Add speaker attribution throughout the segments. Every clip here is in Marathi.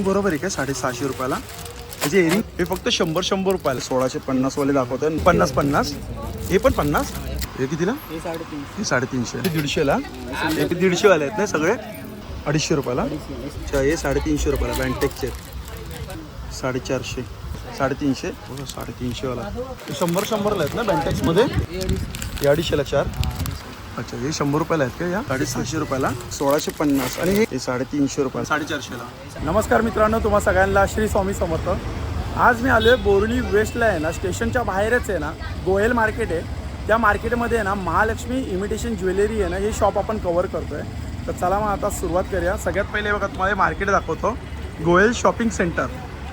Speaker 1: एरिंग बरोबर आहे का? साडेसहाशे रुपयाला? त्याचे एरिंग हे फक्त शंभर शंभर रुपयाला. सोळाशे पन्नास वाले दाखवतोय. पन्नास पन्नास. हे पण पन्नास? हे कितीला?
Speaker 2: हे साडेतीन
Speaker 1: हे साडेतीनशे. हे दीडशेला? हे दीडशे वाले आहेत ना सगळे? अडीचशे रुपयाला? अच्छा हे साडेतीनशे रुपयाला. बँटेकचे साडेचारशे. साडेतीनशे? बघा साडेतीनशेवाला. हे शंभर शंभरला आहेत ना बँटेक्समध्ये हे अडीचशेला चार. अच्छा हे शंभर रुपयाला आहेत का या? साडेसहाशे रुपयाला. सोळाशे पन्नास. आणि हे- साडेतीनशे रुपयाला. साडेचारशेला
Speaker 3: नमस्कार मित्रांनो तुम्हा सगळ्यांना श्री स्वामी समर्थ. आज मी आलो आहे बोरली वेस्टला आहे ना स्टेशनच्या बाहेरच आहे ना गोयल मार्केट आहे. त्या मार्केटमध्ये आहे ना महालक्ष्मी इमिटेशन ज्वेलरी आहे ना हे शॉप आपण कवर करतो आहे तर चला मग आता सुरुवात करूया. सगळ्यात पहिले बघा तुम्हाला मार्केट दाखवतो. Goyal shopping centre.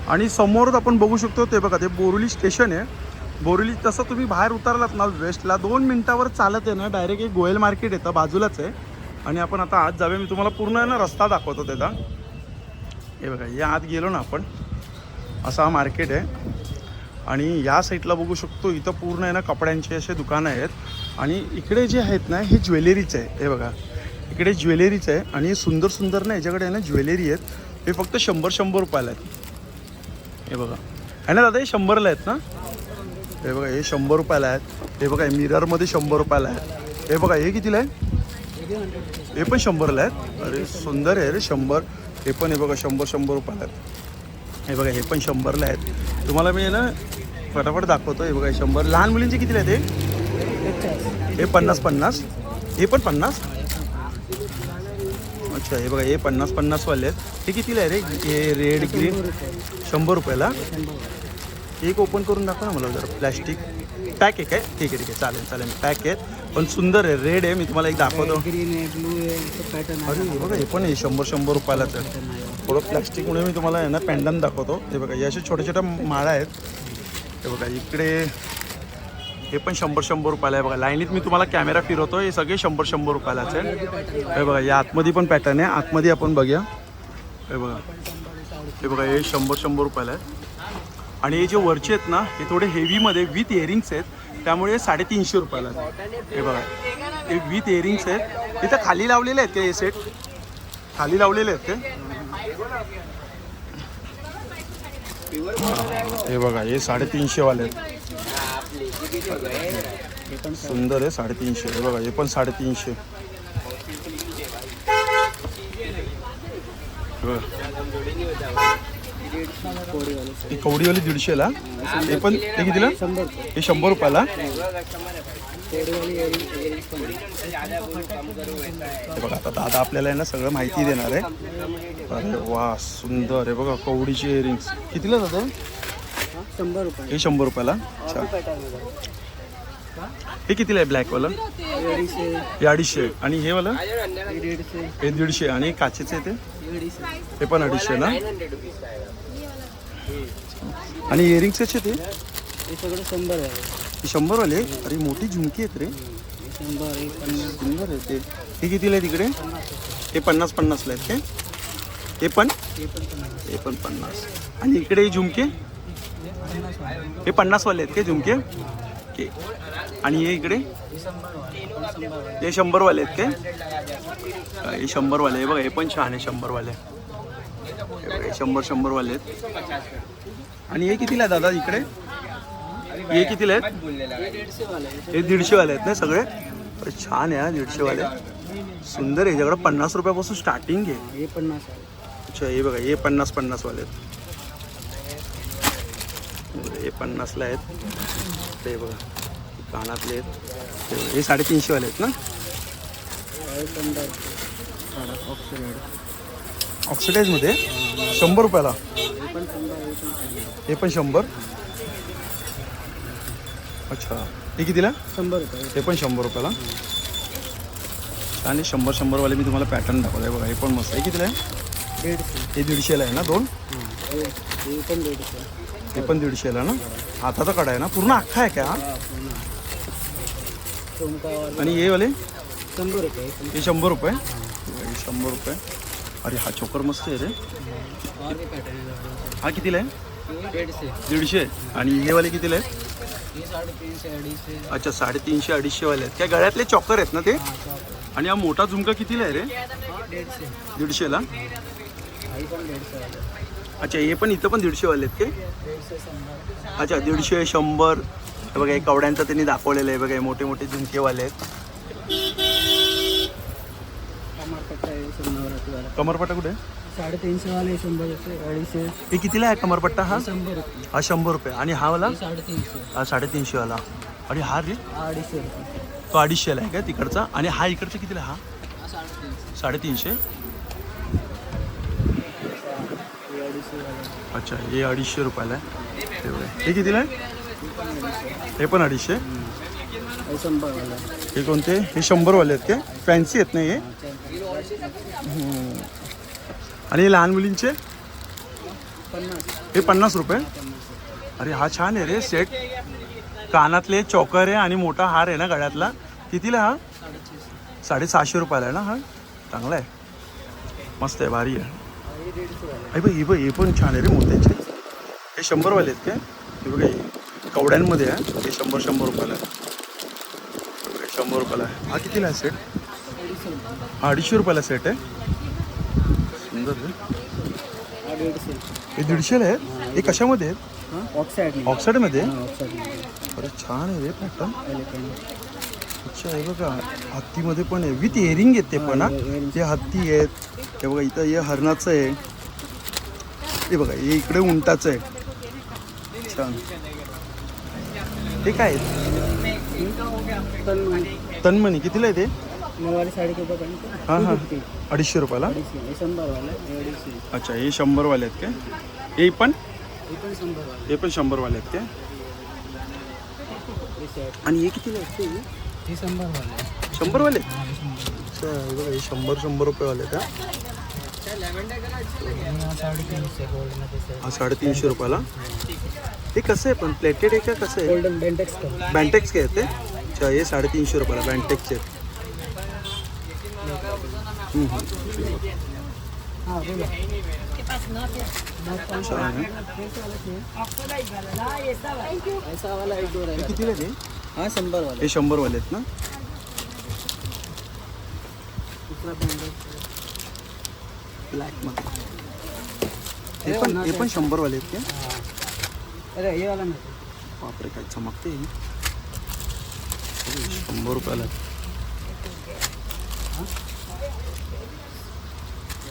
Speaker 3: आणि समोरच आपण बघू शकतो ते बघा ते बोरुली स्टेशन आहे. बोरिवली तसं तुम्ही बाहेर उतरलात ना वेस्टला दोन मिनटावर चालत आहे ना डायरेक्ट एक गोयल मार्केट येतं बाजूलाच आहे. आणि आपण आता आत जाऊया मी तुम्हाला पूर्ण आहे ना रस्ता दाखवतो त्याचा. हे बघा या आत गेलो ना आपण असा हा मार्केट आहे. आणि या साईडला बघू शकतो इथं पूर्ण आहे ना कपड्यांचे असे दुकानं आहेत. आणि इकडे जे आहेत ना हे ज्वेलरीचं आहे. हे बघा इकडे ज्वेलरीचं आहे. आणि सुंदर सुंदर ना याच्याकडे आहे ना ज्वेलरी आहेत. हे फक्त शंभर शंभर रुपयाला आहेत. हे बघा. आहे ना दादा हे शंभरला आहेत ना? हे बघा हे शंभर रुपयाला आहेत. हे बघा हे मिररमध्ये शंभर रुपयाला आहेत. हे बघा हे कितीला आहे? हे पण शंभरला आहेत. अरे सुंदर आहे रे शंभर. हे पण हे बघा शंभर शंभर रुपयाला आहेत. हे बघा हे पण शंभरला आहेत. तुम्हाला मी ना फटाफट दाखवतो. हे बघा शंभर. लहान मुलींचे कितीला आहेत हे? हे पन्नास पन्नास. हे पण पन्नास? अच्छा हे बघा हे पन्नास पन्नासवाले आहेत. हे कितीला आहे रे? हे रेड ग्रीन शंभर रुपयाला. एक ओपन करून दाखवा ना मला जरा प्लॅस्टिक पॅक आहे. काय ठीक आहे ठीक आहे. चालेल चालेल. पॅक आहेत पण सुंदर आहे. रेड आहे. मी तुम्हाला एक दाखवतो.
Speaker 2: ग्रीन आहे ब्लू आहे. पॅटर्न
Speaker 1: अरे हे बघा हे पण आहे. शंभर शंभर रुपयालाच आहे. थोडं प्लॅस्टिकमुळे मी तुम्हाला आहे ना पॅन्डन दाखवतो. हे बघा हे असे छोट्या छोट्या माळा आहेत. हे बघा इकडे हे पण शंभर शंभर रुपयाला आहे. बघा लाईनीत मी तुम्हाला कॅमेरा फिरवतो हे सगळे शंभर शंभर रुपयालाच आहे. हे बघा या आतमध्ये पण पॅटर्न आहे. आतमध्ये आपण बघूया. हे बघा. हे बघा हे शंभर शंभर रुपयाला आहे. आणि हे जे वरचे आहेत ना हे थोडे हेवीमध्ये विथ इयरिंग्स आहेत. त्यामुळे साडेतीनशे रुपयाला आहेत. हे बघा. हे विथ इयरिंग्स आहेत. इथं खाली लावलेले आहेत का हे सेट खाली लावलेले आहेत ते. हे बघा हे साडेतीनशेवाले आहेत. सुंदर आहे साडेतीनशे. हे बघा हे पण साडेतीनशे. बघा. ही कवडीवाली दीडशेला. हे पण ते कितीला?
Speaker 2: शंभर
Speaker 1: हे शंभर रुपयाला. बघा आता दादा आपल्याला आहे ना सगळं माहिती देणार आहे. अरे वा सुंदर आहे बघा कवडीचे इयरिंग्स कितीला दादा?
Speaker 2: शंभर रुपये
Speaker 1: हे शंभर रुपयाला. अच्छा. हे कितीला आहे ब्लॅकवालं हे अडीचशे. आणि हे वाला? हे दीडशे. आणि काचेचे ते? हे पण अडीचशे ना? आणि इयरिंग्स कसे ते?
Speaker 2: हे सगळं शंभर आहे.
Speaker 1: हे शंभरवाले? अरे मोठी झुमकी आहेत रे.
Speaker 2: हे शंभर हे पन्नास.
Speaker 1: सुंदर आहे ते. हे कितीला आहे तिकडे हे पन्नास पन्नासला आहेत हे पण?
Speaker 2: हे पण पन्नास.
Speaker 1: हे पण पन्नास. आणि इकडे हे झुमके? हे पन्नासवाले आहेत काय झुमके? ओके. आणि हे इकडे? हे शंभरवाले आहेत काय? हे शंभरवाले. हे बघा हे पण छान आहे शंभरवाले. हे हे शंभर शंभरवाले आहेत. आणि हे कितीला आहे दादा इकडे? हे कितीला आहेत?
Speaker 2: हे दीडशे वाला आहे
Speaker 1: हे दीडशेवाले आहेत ना सगळे? छान आहे दीडशेवाले. सुंदर आहे याच्याकडे पन्नास रुपयापासून स्टार्टिंग आहे.
Speaker 2: हे पन्नास
Speaker 1: अच्छा हे बघा हे पन्नास पन्नासवाले आहेत. हे पन्नासला आहेत. ते बघा कानातले आहेत. हे साडेतीनशेवाले आहेत ना? ऑक्सिडाईजमध्ये शंभर रुपयाला.
Speaker 2: हे पण शंभर.
Speaker 1: अच्छा. हे कितीला?
Speaker 2: शंभर रुपये.
Speaker 1: हे पण शंभर रुपयाला. आणि शंभर शंभरवाले मी तुम्हाला पॅटर्न दाखवलं बघा. हे पण मस्त. आहे कितीला आहे?
Speaker 2: दीडशे
Speaker 1: हे दीडशेला आहे ना दोन?
Speaker 2: हां पण दीडशे.
Speaker 1: हे पण दीडशेला ना? हाताचा कडा आहे ना? पूर्ण अख्खा आहे का? हा? आणि हे वाले?
Speaker 2: शंभर रुपये. हे
Speaker 1: शंभर रुपये. शंभर रुपये. अरे हा चोकर मस्त आहे रे. हा कितीला आहे?
Speaker 2: दीडशे.
Speaker 1: आणि हे वाले कितीला आहे अच्छा साडेतीनशे अडीचशे वाले आहेत. काय गळ्यातले चॉकर आहेत ना ते? आणि हा मोठा झुमका कितीला आहे रे?
Speaker 2: दीडशे
Speaker 1: दीडशेला. अच्छा हे पण इथं पण दीडशेवाले आहेत
Speaker 2: ते
Speaker 1: अच्छा दीडशे शंभर. बघा हे कवड्यांचं त्यांनी दाखवलेलं आहे. बघा मोठे मोठे झुमकेवाले आहेत.
Speaker 2: कमरपट्टा आहे
Speaker 1: कुठे? आहे?
Speaker 2: साडेतीनशे वाले शंभर अडीचशे
Speaker 1: हे कितीला आहे कमरपट्टा हा?
Speaker 2: शंभर रुपये.
Speaker 1: हा शंभर रुपये. आणि हा वाला?
Speaker 2: हे साडेतीनशे.
Speaker 1: हा साडेतीनशेवाला आणि हा रे?
Speaker 2: हा अडीचशे रुपये.
Speaker 1: तो अडीचशेला आहे का तिकडचा? आणि हा इकडचा कितीला हा?
Speaker 2: हा साडेतीनशे.
Speaker 1: साडेतीनशे?
Speaker 2: हे अडीचशे वाले
Speaker 1: अच्छा हे अडीचशे रुपयाला आहे. हे बघा. हे कितीला आहे? हे पण अडीचशे.
Speaker 2: हे शंभर वाला
Speaker 1: हे कोणते? हे शंभरवाले आहेत काय? फॅन्सी आहेत ना हे आणि लहान मुलींचे? हे पन्नास रुपये. अरे हा छान आहे रे सेट कानातले चॉकर आहे आणि मोठा हार आहे ना गळ्यातला. कितीला हा? साडेसहाशे रुपयाला आहे ना हा? चांगला आहे. मस्त आहे भारी आहे. अरे बघ हे बघ हे पण छान आहे रे मोत्याचे. हे शंभरवाले आहेत काय? हे बघा कवड्यांमध्ये आहे. हे शंभर शंभर रुपयाला आहे. शंभर रुपयाला आहे. हा कितीला आहे सेट
Speaker 2: अडीचशे रुपये
Speaker 1: हा अडीचशे रुपयाला सेट आहे. सुंदर रे
Speaker 2: हा दीडशे
Speaker 1: दीडशेला आहे हे कशामध्ये आहेत?
Speaker 2: ऑक्साईड
Speaker 1: ऑक्साईडमध्ये? आहे?
Speaker 2: ऑक्साईड
Speaker 1: अरे छान आहे रे पॅटर्न अच्छा हे बघा हत्तीमध्ये पण आहे. विथ इयरिंग आहेत ते पण हा. हे हत्ती आहेत. हे बघा इथं हे हरणाचं आहे. हे बघा हे इकडे उंटाचं आहे. छान. हे काय आहे? तन्मणी. कितीला आहे ते?
Speaker 2: नऊवारी साडी किती पर्यंत
Speaker 1: हां हां. अडीचशे रुपयाला?
Speaker 2: अडीचशे. हे शंभर वाला हे अडीचशे.
Speaker 1: अच्छा हे शंभरवाले आहेत काय? हे पण?
Speaker 2: हे पण शंभर वाला
Speaker 1: हे पण शंभरवाले आहेत
Speaker 2: हे शर्ट
Speaker 1: आणि हे कितीला आहेत ते?
Speaker 2: हे शंभर वाला आहे.
Speaker 1: शंभरवाले?
Speaker 2: हां हे शंभर
Speaker 1: अच्छा हे बघा हे शंभर शंभर रुपयेवाले आहेत हा.
Speaker 2: हे साडेतीनशे गोल्डमध्ये सर
Speaker 1: हा साडेतीनशे रुपयाला? हे. कसं आहे पण? प्लेटेड आहे का कसं आहे?
Speaker 2: गोल्डन बेंटेक्स का
Speaker 1: बँटेक्स काय आहेत ते? अच्छा हे साडेतीनशे रुपयाला बँटेक्सचे आहेत. हम्म, हम्म.
Speaker 2: हां बोला
Speaker 1: छान आहे
Speaker 2: ऐसा वाला एक दो
Speaker 1: हे
Speaker 2: रहेगा
Speaker 1: कितीला आहे ते
Speaker 2: हाँ शंभर वाला
Speaker 1: हे शंभरवाले आहेत ना
Speaker 2: दूसरा बेंटेक्स
Speaker 1: ब्लॅकमध्ये हे पण हे पण शंभरवाले आहेत ते
Speaker 2: हाँ अरे ये वाला नहीं
Speaker 1: बापरे काय चमकते हे. अरे, शंभर रुपयाला आहे.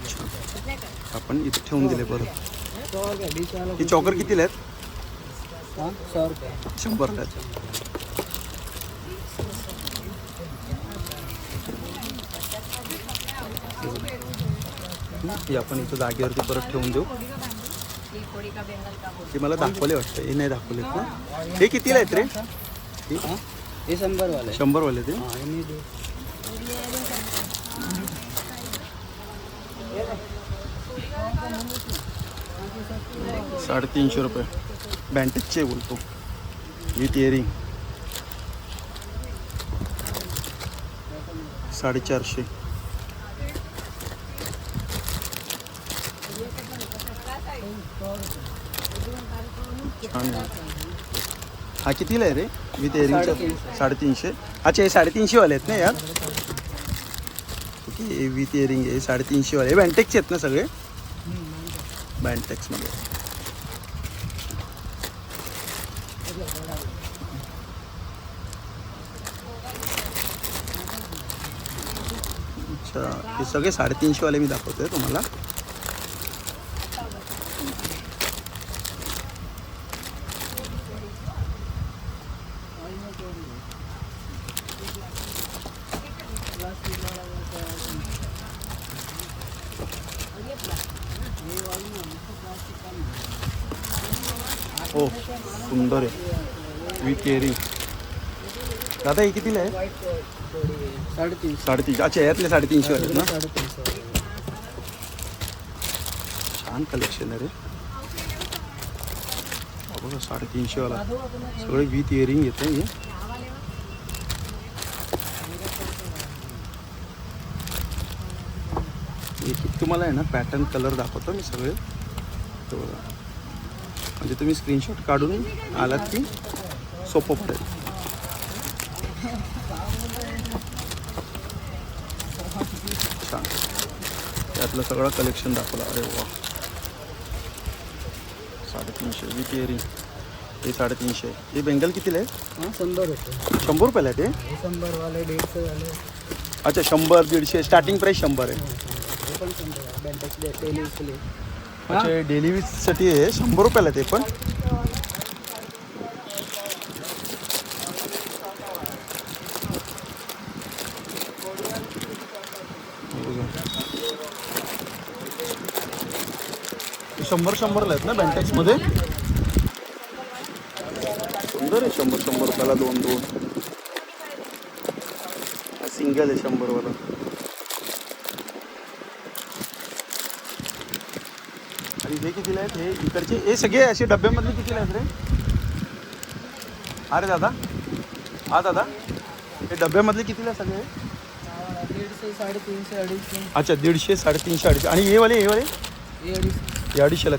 Speaker 1: छान. आपण इथे ठेवून दिले बरं. हे चॉकर कितीला आहेत? आहेत हे आपण इथं जागेवरती परत ठेवून देऊ. हे मला दाखवले वाटतं. हे नाही दाखवले ना? हे कितीला आहेत रे?
Speaker 2: ये शंभर वाला है?
Speaker 1: शंभरवाले ते
Speaker 2: हाँ ये नहीं दे
Speaker 1: साडेतीनशे रुपये. बँटेजचे बोलतो. विथ टिअरिंग साडेचारशे. छान हा कितीला आहे रे? विथ इयरिंगचा
Speaker 2: साडेतीनशे.
Speaker 1: अच्छा हे साडेतीनशे वाले आहेत ना यार? ओके विथ इयरिंग हे साडेतीनशे वाले बँटेक्सचे आहेत ना सगळे? बँटेक्समध्ये अच्छा हे सगळे साडेतीनशेवाले मी दाखवतोय तुम्हाला. सुंदर आहे. विथ इयरिंग दादा हे कितीला आहे?
Speaker 2: साढ़े तीन
Speaker 1: साडेतीनशे. अच्छा यातले साडेतीनशे वाले ना?
Speaker 2: साढ़े तीन सौ
Speaker 1: छान कलेक्शन आहे रे. हा बघा साडेतीनशेवाला सगळे विथ इयरिंग येते हे? एक एक तुम्हाला आहे ना पॅटर्न कलर दाखवतो मी सगळे. हे बघा. म्हणजे तुम्ही स्क्रीनशॉट काढून आलात की सोपं पडेल. छान. त्यातलं सगळं कलेक्शन दाखवलं. अरे वा. साडेतीनशे. विथ इयरिंग हे साडेतीनशे. हे बेंगल कितीला आहे?
Speaker 2: हां शंभर होते
Speaker 1: शंभर रुपयाला आहे ते?
Speaker 2: हे शंभर वाले दीडशे वाले.
Speaker 1: अच्छा शंभर दीडशे. स्टार्टिंग प्राईस शंभर आहे.
Speaker 2: हे आहे डेली
Speaker 1: आहे. शंभर रुपयाला ते पण. शंभर शंभरला आहेत ना बँटेक्समध्ये सुंदर आहे शंभर शंभर रुपयाला दोन दोन. सिंगल आहे शंभरवाला. हे आहेत हे इकडचे हे सगळे असे डब्यामधले कितीला आहेत रे अरे दादा। हा दादा हे डब्यामधले कितीला सगळे
Speaker 2: दीडशे
Speaker 1: अच्छा दीडशे साडेतीनशे अडीचशे आणि हे वाले हे वाले?
Speaker 2: हे अडीचशे
Speaker 1: हे
Speaker 2: दीडशे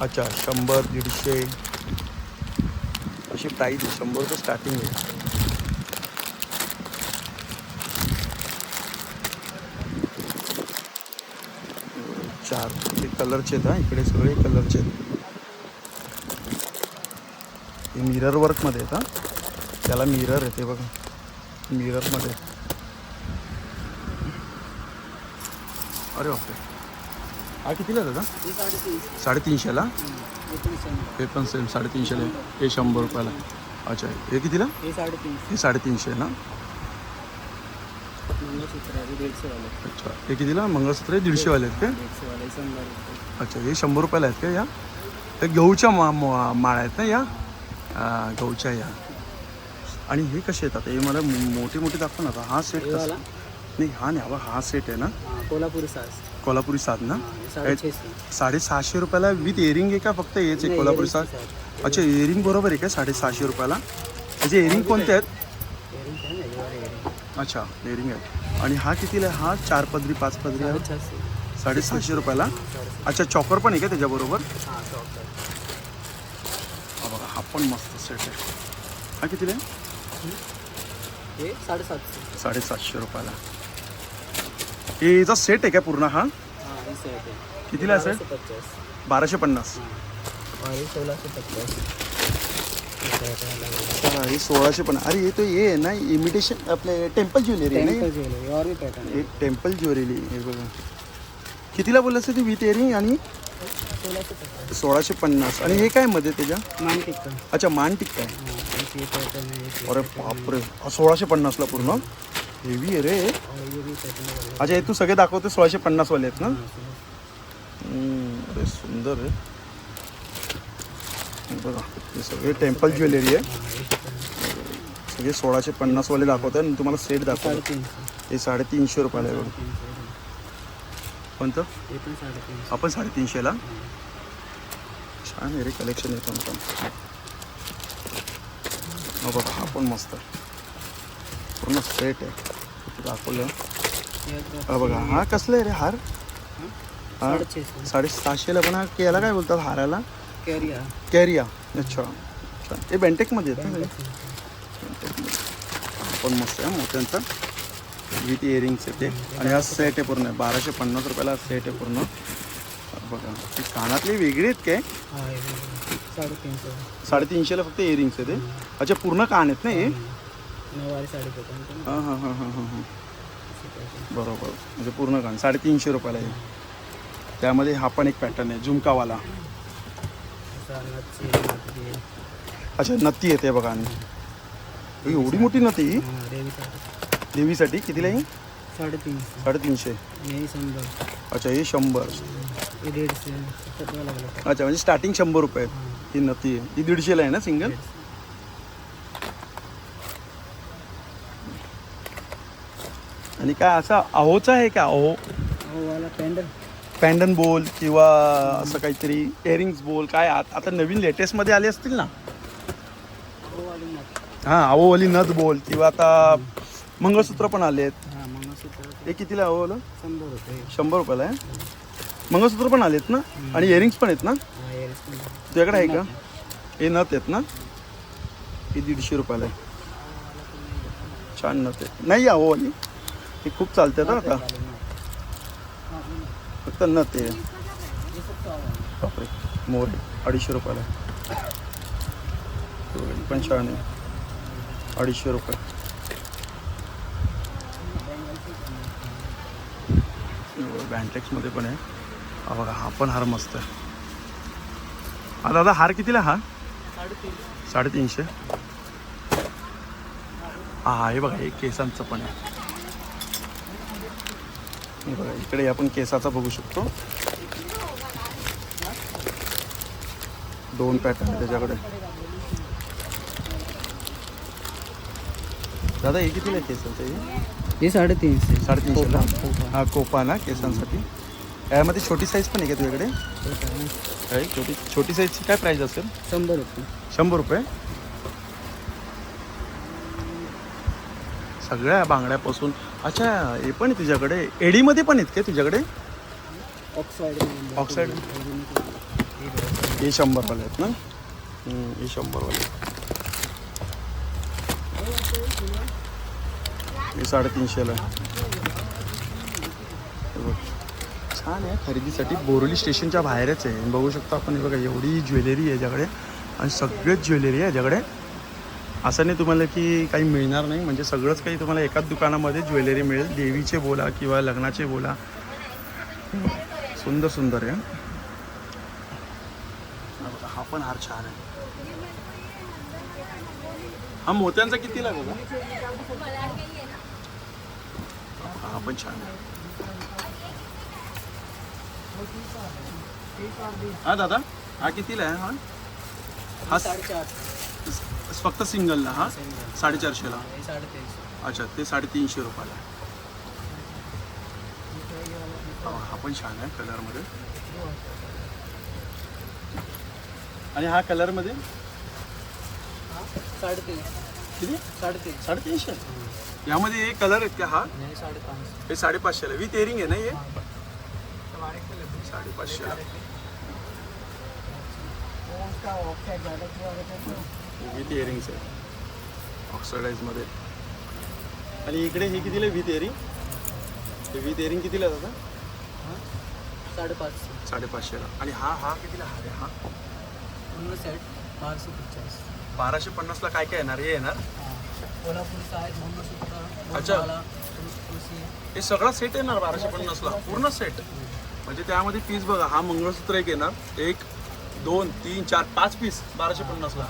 Speaker 1: अच्छा शंभर दीडशे अशी शंभर स्टार्टिंग आहे चार. हे कलरचे आहेत हा इकडे सगळे कलरचे आहेत हे मिरर वर्कमध्ये आहेत हा. त्याला मिरर आहे ते बघा मिररमध्ये अरे बापरे. हा कितीला दादा?
Speaker 2: साडेतीनशे
Speaker 1: साडेतीनशेला
Speaker 2: हे पण
Speaker 1: सेम साडेतीनशेला. हे शंभर रुपयाला. अच्छा हे कितीला?
Speaker 2: हे साडेतीनशे.
Speaker 1: हे ना अच्छा हे कितीला? मंगळसूत्र दीडशेवाले आहेत का? अच्छा हे शंभर रुपयाला आहेत का या? हे गहूच्या मा माळ्या आहेत ना या? गहूच्या या. आणि हे कसे येतात? हे मला मोठे मोठे दाखव ना हा सेट कसा नाही हा नाही हा हा सेट आहे ना?
Speaker 2: कोल्हापुरी सास
Speaker 1: कोल्हापुरी साध ना? साडेसहाशे रुपयाला विथ इयरिंग आहे का फक्त हेच आहे कोल्हापुरी
Speaker 2: चे
Speaker 1: अच्छा इयरिंग बरोबर आहे का साडेसहाशे रुपयाला? त्याचे इयरिंग कोणते आहेत. अच्छा इयरिंग आहे आणि हा कितीला आहे? हा चार पदरी पाच पदरी आहे? साडेसहाशे रुपयाला. अच्छा चॉकर पण आहे का त्याच्याबरोबर?
Speaker 2: हां
Speaker 1: बघा हा पण मस्त सेट आहे. हा कितीला आहे?
Speaker 2: साडेसातशे.
Speaker 1: साडेसातशे रुपयाला. हे याचा सेट आहे का पूर्ण हा? कितीला आहे सेट
Speaker 2: बाराशे
Speaker 1: पन्नास.
Speaker 2: सोळाशे पचास. हे
Speaker 1: हे सोळाशे पण. अरे हे तो हे आहे ना इमिटेशन आपले टेम्पल ज्वेलरी आहे
Speaker 2: टेम्पल ज्वेलरी और भी पॅटर्न
Speaker 1: हे टेम्पल ज्वेलरी हे बघा. कितीला बोललं असं ते इयरिंग आणि?
Speaker 2: सोळाशे
Speaker 1: सोळाशे पन्नास. आणि हे काय मध्ये त्याच्या?
Speaker 2: मान टिक्का
Speaker 1: अच्छा मान टिक्का आहे
Speaker 2: हां पॅटर्न
Speaker 1: अरे बापरे. हा सोळाशे पन्नासला पूर्ण? हेवी आहे रे.
Speaker 2: और ये भी पॅटर्न आहे.
Speaker 1: अच्छा हे तू सगळे दाखवते सोळाशे पन्नासवाले आहेत ना?
Speaker 2: सोळाशे.
Speaker 1: हम्म, अरे सुंदर आहे. बघा हे सगळे टेम्पल ज्वेलरी आहे. सगळे सोळाशे पन्नासवाले दाखवतात आणि तुम्हाला सेट दाखवतात हे साडेतीनशे रुपयाला आहे बघा. कोणतं? आपण साडेतीनशेला? छान आहे रे कलेक्शन पण हो बघा हा पण मस्त पूर्ण सेट आहे. दाखवलं.
Speaker 2: हे
Speaker 1: बघा हा कसलं आहे रे हार? हा? साडेसहाशेला पण हा याला काय बोलतात हाराला?
Speaker 2: कॅरिया.
Speaker 1: कॅरिया. अच्छा. हे बेंटेकमध्ये? हा पण मस्त आहे मोठ्यांचा विथ इयरिंग्स आहे ते. आणि हा सेट आहे पूर्ण. बाराशे पन्नास रुपयाला हा सेट आहे पूर्ण. बघा. ते कानातले वेगळे आहेत काय.
Speaker 2: साडेतीनशे.
Speaker 1: साडेतीनशेला फक्त इयरिंग्स आहे ते अच्छा पूर्ण कान आहेत ना हे? हां हां हां हां हां हां बरोबर. म्हणजे पूर्ण कान. साडेतीनशे रुपयाला आहे. त्यामध्ये हा पण एक पॅटर्न आहे झुमकावाला. अच्छा नत्ती येते बघा आणि. हे एवढी मोठी नती ही देवीसाठी. कितीला आहे
Speaker 2: साडेतीनशे.
Speaker 1: साडेतीनशे. अच्छा हे शंभर. अच्छा म्हणजे स्टार्टिंग शंभर रुपये. ही. नती आहे. ही दीडशेला आहे ना सिंगल आणि काय असं अहोचं आहे का? अहो.
Speaker 2: वाला पॅन्डल.
Speaker 1: पॅन्डन बोल किंवा असं काहीतरी इयरिंग्स बोल काय आत- आता नवीन लेटेस्टमध्ये आले असतील ना?
Speaker 2: हो वाली नथ
Speaker 1: बोल किंवा आता मंगळसूत्र पण आले आहेत
Speaker 2: हां मंगळसूत्र.
Speaker 1: हे कितीला आहे अहोवालं
Speaker 2: शंभर रुपये.
Speaker 1: शंभर रुपयाला आहे? मंगळसूत्र पण आलेत ना? आणि इयरिंग्स पण आहेत ना?
Speaker 2: हा
Speaker 1: तुझ्याकडे आहे का? हे नथ आहेत ना? हे दीडशे रुपयाला आहे. छान नथ आहे नाही अहोवाली हे खूप चालते ना आता. फक्त नथ ते. बापरे मोर अडीचशे रुपयाला. पण छान आहे. अडीचशे रुपये. बँटेक्समध्ये पण आहे. हा बघा हा पण हार मस्त आहे. हा दादा हार कितीला हा? साडेतीनशे. हा हा हे बघा हे केसांचं पण आहे. हे बघा इकडे आपण केसाचा बघू शकतो. दोन पॅटर्न त्याच्याकडे. दादा हे कितीला केसांचं हे?
Speaker 2: हे साडेतीनशे. कोपा.
Speaker 1: हा कोपा ना केसांसाठी. यामध्ये छोटी साईज पण आहे का तुझ्याकडे? काय छोटी छोटी साईजची काय प्राईस असेल?
Speaker 2: शंभर रुपये.
Speaker 1: शंभर रुपये? सगळ्या बांगड्यापासून अच्छा हे पण आहे तुझ्याकडे? एडीमध्ये पण आहेत का तुझ्याकडे?
Speaker 2: ऑक्साईड
Speaker 1: ऑक्साईड हे शंभरवाले आहेत ना? हे शंभरवाले हे साडेतीनशेला. छान आहे खरेदीसाठी बोरोली स्टेशनच्या बाहेरच आहे. बघू शकतो आपण हे बघा एवढी ज्वेलरी आहे याच्याकडे. आणि सगळेच ज्वेलरी आहे याच्याकडे. असं नाही तुम्हाला की काही मिळणार नाही म्हणजे सगळंच काही तुम्हाला एकाच दुकानामध्ये ज्वेलरी मिळेल देवीचे बोला किंवा लग्नाचे बोला. सुंदर सुंदर आहे. हा पण हार छान आहे. हा मोत्यांचा किती लागेल? हा पण छान आहे. हा दादा हा कितीला आहे हा? हा
Speaker 2: साडेचार
Speaker 1: फक्त सिंगलला हा? साडेचारशेला?
Speaker 2: हे साडेतीनशे.
Speaker 1: अच्छा ते साडेतीनशे रुपयाला. आहे. हा हा पण छान आहे कलरमध्ये. आणि हा कलरमध्ये?
Speaker 2: साडेतीन.
Speaker 1: किती?
Speaker 2: साडेतीन.
Speaker 1: साडेतीनशे? यामध्ये हे कलर आहेत का हा?
Speaker 2: हे साडेपाचशे.
Speaker 1: हे साडेपाचशेला. विथ एरिंग आहे ना हे? साडेपाचशेला. विथ इयरिंग्स आहे ऑक्सिडाईजमध्ये आणि इकडे हे कितीला विथ इयरिंग हे विथ इयरिंग कितीला दादा?
Speaker 2: साडेपाचशे.
Speaker 1: साडेपाचशेला आणि हा हा कितीला हा रे हा.
Speaker 2: पूर्ण सेट बाराशे पंचाळीस
Speaker 1: बाराशे पन्नासला काय काय येणार? हे येणार?
Speaker 2: कोल्हापूरचा आहे मंगळसूत्र
Speaker 1: अच्छा. हे सगळा सेट येणार बाराशे पन्नासला पूर्ण सेट म्हणजे त्यामध्ये पीस बघा हा मंगळसूत्र एक येणार. एक दोन तीन चार पाच पीस बाराशे पन्नासला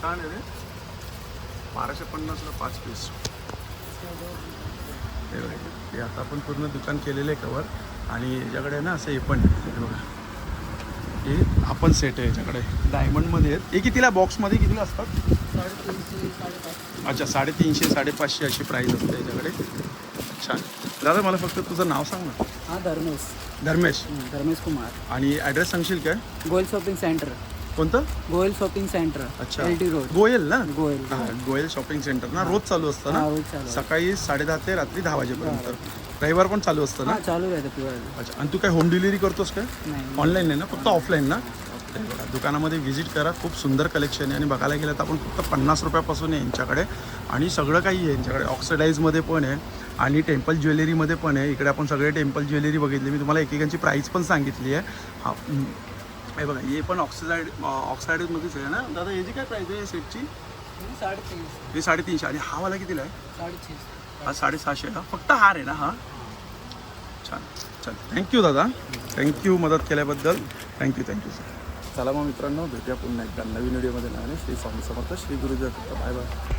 Speaker 1: छान आहे रे. बाराशे पन्नासला पाच पीस हे बघा, हे आता आपण पूर्ण दुकान केलेलं आहे कवर आणि याच्याकडे ना असं हे पण. हे बघा. हे आपण सेट आहे याच्याकडे. डायमंडमध्ये आहेत. हे कितीला? बॉक्समध्ये कितीला असतात? अच्छा साडेतीनशे साडेपाचशे अशी प्राईस असते याच्याकडे. छान. दादा मला फक्त तुझं नाव सांग ना.
Speaker 2: हा धर्मेश.
Speaker 1: धर्मेश.
Speaker 2: धर्मेश कुमार.
Speaker 1: आणि ॲड्रेस सांगशील काय?
Speaker 2: गोयल शॉपिंग सेंटर
Speaker 1: कोणतं?
Speaker 2: गोयल शॉपिंग सेंटर
Speaker 1: अच्छा.
Speaker 2: रोड.
Speaker 1: गोयल ना?
Speaker 2: गोयल
Speaker 1: हा, गोयल. शॉपिंग सेंटर ना? रोज चालू असतं
Speaker 2: हा
Speaker 1: ना
Speaker 2: चालू.
Speaker 1: सकाळी साडेदहा ते रात्री दहा वाजेपर्यंत. रविवार पण चालू असतं ना?
Speaker 2: हा चालू
Speaker 1: अच्छा. आणि तू काय होम डिलिव्हरी करतोस काय?
Speaker 2: नाही
Speaker 1: ऑनलाईन आहे ना? फक्त ऑफलाईन ना? बघा, दुकानामध्ये व्हिजिट करा. खूप सुंदर कलेक्शन आहे. आणि बघायला गेलं तर आपण फक्त पन्नास रुपयापासून आहे यांच्याकडे. आणि सगळं काही आहे यांच्याकडे. ऑक्सिडाईजमध्ये पण आहे. आणि टेम्पल ज्वेलरीमध्ये पण आहे. इकडे आपण सगळे टेम्पल ज्वेलरी बघितली. मी तुम्हाला एकेकांची प्राईस पण सांगितली आहे. हा. हे बघा हे पण ऑक्सिडाईड ऑक्साईडमध्येच आहे ना? दादा याची काय प्राईस आहे सेटची
Speaker 2: साडेतीनशे.
Speaker 1: हे साडेतीनशे. आणि हा वाला कितीला आहे?
Speaker 2: साडेतीनशे.
Speaker 1: हा साडेसहाशे का फक्त हार आहे ना हा? छान छान. थँक्यू दादा. थँक्यू मदत केल्याबद्दल. थँक्यू थँक्यू सर चला मग मित्रांनो भेटूया पुन्हा एकदा नवीन व्हिडिओमध्ये नव्याने श्री स्वामी समर्थ. Shri Guruji bye bye